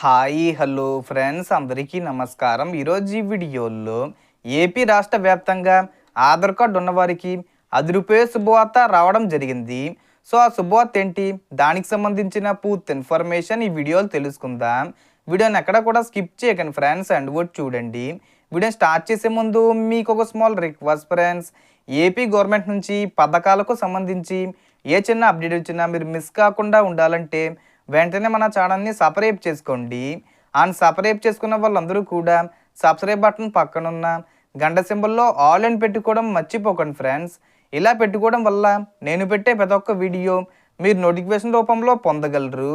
Hi hello friends అందరికీ నమస్కారం. ఈరోజు ఈ వీడియోలో ఏపీ రాష్ట్ర వ్యాప్తంగా ఆధార్ కార్డు ఉన్నవారికి అది రూపాయ శుభవార్త రావడం జరిగింది. సో ఆ శుభవార్త ఏంటి? దానికి సంబంధించిన పూర్తి ఇన్ఫర్మేషన్ ఈ వీడియోలో తెలుసుకుందాం. వీడియోని ఎక్కడ కూడా స్కిప్ చేయకండి ఫ్రెండ్స్ అండ్ కూడా చూడండి. వీడియో స్టార్ట్ చేసే ముందు మీకు ఒక small request friends. AP government నుంచి పథకాలకు సంబంధించి ఏ చిన్న అప్డేట్ వచ్చినా మీరు మిస్ కాకుండా ఉండాలంటే వెంటనే మన ఛానల్ని సపరేట్ చేసుకోండి. అండ్ సపరేట్ చేసుకున్న వాళ్ళందరూ కూడా సబ్స్క్రైబ్ బటన్ పక్కనున్న గంట సింబల్లో ఆల్ అని పెట్టుకోవడం మర్చిపోకండి ఫ్రెండ్స్. ఇలా పెట్టుకోవడం వల్ల నేను పెట్టే ప్రతి ఒక్క వీడియో మీరు నోటిఫికేషన్ రూపంలో పొందగలరు.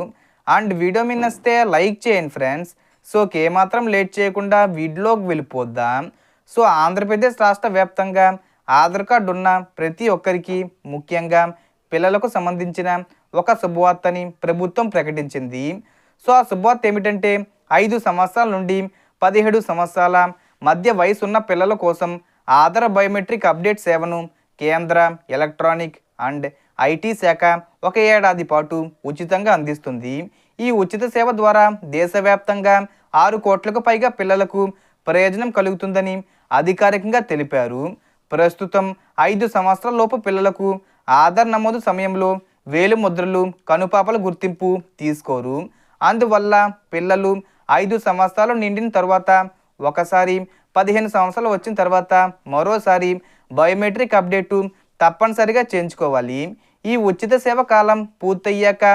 అండ్ వీడియో మీ నచ్చితే లైక్ చేయండి ఫ్రెండ్స్. సో ఏమాత్రం లేట్ చేయకుండా వీడియోకి వెళ్ళిపోద్దాం సో ఆంధ్రప్రదేశ్ రాష్ట్ర వ్యాప్తంగా ఆధార్ కార్డు ఉన్న ప్రతి ఒక్కరికి ముఖ్యంగా పిల్లలకు సంబంధించిన ఒక శుభవార్తని ప్రభుత్వం ప్రకటించింది. సో ఆ శుభవార్త ఏమిటంటే ఐదు సంవత్సరాల నుండి పదిహేడు సంవత్సరాల మధ్య వయసు ఉన్న పిల్లల కోసం ఆధార్ బయోమెట్రిక్ అప్డేట్ సేవను కేంద్ర ఎలక్ట్రానిక్ అండ్ ఐటీ శాఖ ఒక ఏడాది పాటు ఉచితంగా అందిస్తుంది. ఈ ఉచిత సేవ ద్వారా దేశవ్యాప్తంగా ఆరు కోట్లకు పైగా పిల్లలకు ప్రయోజనం కలుగుతుందని అధికారికంగా తెలిపారు. ప్రస్తుతం ఐదు సంవత్సరాల లోపు పిల్లలకు ఆధార్ నమోదు సమయంలో వేలు ముద్రలు కనుపాపల గుర్తింపు తీసుకోరు. అందువల్ల పిల్లలు ఐదు సంవత్సరాలు నిండిన తర్వాత ఒకసారి పదిహేను సంవత్సరాలు వచ్చిన తర్వాత మరోసారి బయోమెట్రిక్ అప్డేటు తప్పనిసరిగా చేయించుకోవాలి. ఈ ఉచిత సేవ కాలం పూర్తయ్యాక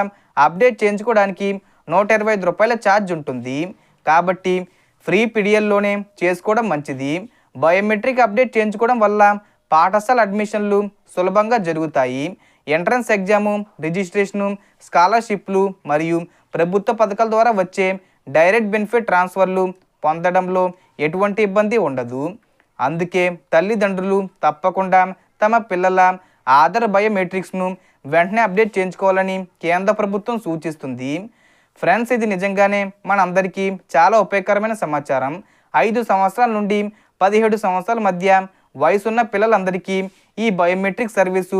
అప్డేట్ చేయించుకోవడానికి నూట ఇరవై ఐదు రూపాయల ఛార్జ్ ఉంటుంది. కాబట్టి ఫ్రీ పీడిఎల్లోనే చేసుకోవడం మంచిది. బయోమెట్రిక్ అప్డేట్ చేయించుకోవడం వల్ల పాఠశాల అడ్మిషన్లు సులభంగా జరుగుతాయి. ఎంట్రన్స్ ఎగ్జాము రిజిస్ట్రేషను స్కాలర్షిప్లు మరియు ప్రభుత్వ పథకాల ద్వారా వచ్చే డైరెక్ట్ బెనిఫిట్ ట్రాన్స్ఫర్లు పొందడంలో ఎటువంటి ఇబ్బంది ఉండదు. అందుకే తల్లిదండ్రులు తప్పకుండా తమ పిల్లల ఆధార్ బయోమెట్రిక్స్ను వెంటనే అప్డేట్ చేయించుకోవాలని కేంద్ర ప్రభుత్వం సూచిస్తుంది. ఫ్రెండ్స్ ఇది నిజంగానే మనందరికీ చాలా ఉపయోగకరమైన సమాచారం. ఐదు సంవత్సరాల నుండి పదిహేడు సంవత్సరాల మధ్య వయసున్న పిల్లలందరికీ ఈ బయోమెట్రిక్ సర్వీసు